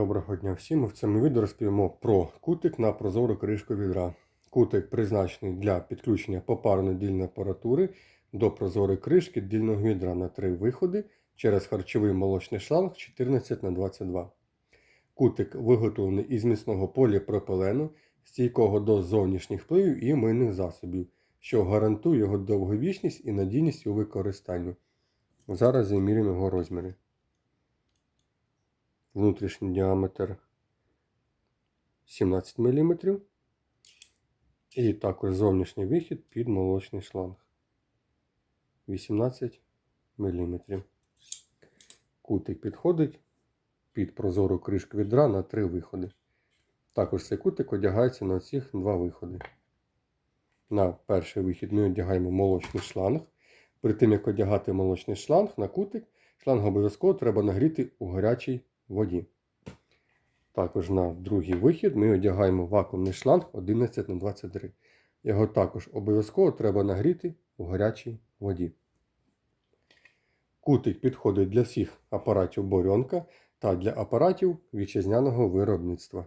Доброго дня всім. В цьому відео розповімо про кутик на прозору кришку відра. Кутик призначений для підключення попарної дільної апаратури до прозорої кришки дільного відра на три виходи через харчовий молочний шланг 14 на 22 Кутик виготовлений із міцного поліпропилену, стійкого до зовнішніх впливів і мийних засобів, що гарантує його довговічність і надійність у використанні. Зараз замірюємо його розміри внутрішній діаметр 17 мм. І також зовнішній вихід під молочний шланг 18 мм. Кутик підходить під прозору кришку відра на три виходи. Також цей кутик одягається на цих два виходи. На перший вихід ми одягаємо молочний шланг. При тим, як одягати молочний шланг на кутик, шланг обов'язково треба нагріти у гарячій воді. Також на другий вихід ми одягаємо вакуумний шланг 11 на 23 Його також обов'язково треба нагріти у гарячій воді. Кутик підходить для всіх апаратів борьонка та для апаратів вітчизняного виробництва.